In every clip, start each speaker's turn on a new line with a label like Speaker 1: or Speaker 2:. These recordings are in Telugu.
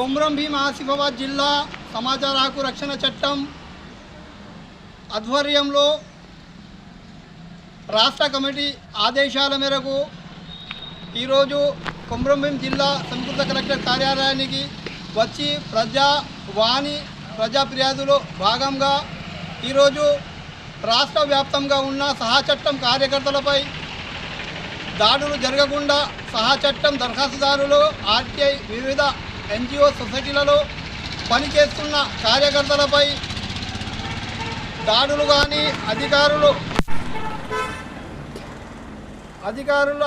Speaker 1: కొమ్రం భీం ఆసిఫాబాద్ జిల్లా సమాచార హక్కు రక్షణ చట్టం ఆధ్వర్యంలో రాష్ట్ర కమిటీ ఆదేశాల మేరకు ఈరోజు కొమ్రంభీం జిల్లా సంస్కృత కలెక్టర్ కార్యాలయానికి వచ్చి ప్రజా వాణి ప్రజా ఫిర్యాదులో భాగంగా ఈరోజు రాష్ట్ర వ్యాప్తంగా ఉన్న సహా చట్టం కార్యకర్తలపై దాడులు జరగకుండా సహాచట్టం దరఖాస్తుదారులు ఆర్టీఐ వివిధ ఎన్జిఓ సొసైటీలలో పనిచేస్తున్న కార్యకర్తలపై దాడులు కానీ అధికారులు అధికారుల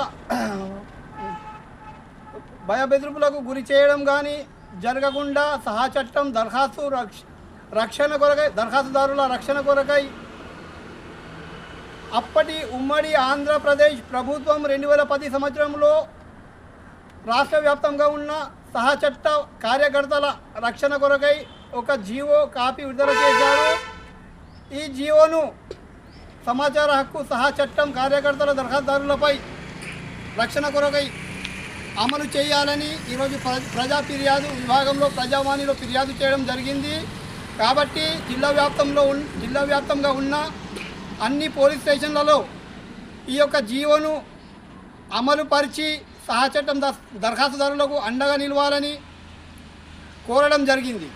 Speaker 1: భయబెదిరింపులకు గురి చేయడం కానీ జరగకుండా సహా చట్టం దరఖాస్తు రక్ష రక్షణ కొరకై దరఖాస్తుదారుల రక్షణ కొరకై అప్పటి ఉమ్మడి ఆంధ్రప్రదేశ్ ప్రభుత్వం రెండు వేల పది సంవత్సరంలో రాష్ట్ర వ్యాప్తంగా ఉన్న సహచట్ట కార్యకర్తల రక్షణ కొరకై ఒక జీవో కాపీ విడుదల చేశారు. ఈ జీవోను సమాచార హక్కు సహా చట్టం కార్యకర్తల దరఖాస్తుదారులపై రక్షణ కొరకై అమలు చేయాలని ఈరోజు ప్ర- ప్రజా ఫిర్యాదు విభాగంలో ప్రజావాణిలో ఫిర్యాదు చేయడం జరిగింది. కాబట్టి జిల్లా వ్యాప్తంలో ఉన్ జిల్లా వ్యాప్తంగా ఉన్న అన్ని పోలీస్ స్టేషన్లలో ఈ యొక్క జీవోను అమలుపరిచి పరిచి సహా చట్టం దర్ దరఖాస్తుదారులకు అండగా నిలవాలని కోరడం జరిగింది.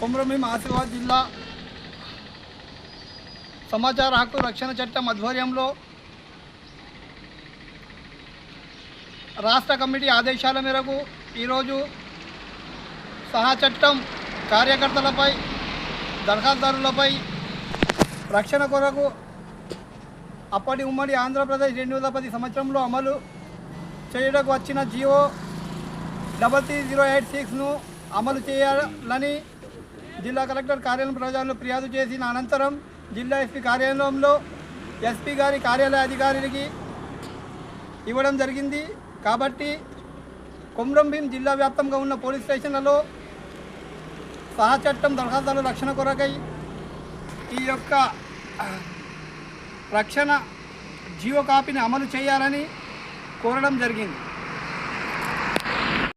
Speaker 1: కొమరంభీం ఆసిఫాబాద్ జిల్లా సమాచార హక్కు రక్షణ చట్టం ఆధ్వర్యంలో రాష్ట్ర కమిటీ ఆదేశాల మేరకు ఈరోజు సహా చట్టం కార్యకర్తలపై దరఖాస్తుదారులపై రక్షణ కొరకు అప్పటి ఉమ్మడి ఆంధ్రప్రదేశ్ రెండు వేల పది సంవత్సరంలో అమలు చేయడానికి వచ్చిన GO double three zero eight సిక్స్ను అమలు చేయాలని జిల్లా కలెక్టర్ కార్యాలయం ప్రజలను ఫిర్యాదు చేసిన అనంతరం జిల్లా ఎస్పీ కార్యాలయంలో ఎస్పీ గారి కార్యాలయ అధికారికి ఇవ్వడం జరిగింది. కాబట్టి కొమ్రంభీం జిల్లా వ్యాప్తంగా ఉన్న పోలీస్ స్టేషన్లలో సహా చట్టం దరఖాస్తుల రక్షణ కొరకై ఈ యొక్క రక్షణ జీవో కాపీని అమలు చేయాలని కోరడం జరిగింది.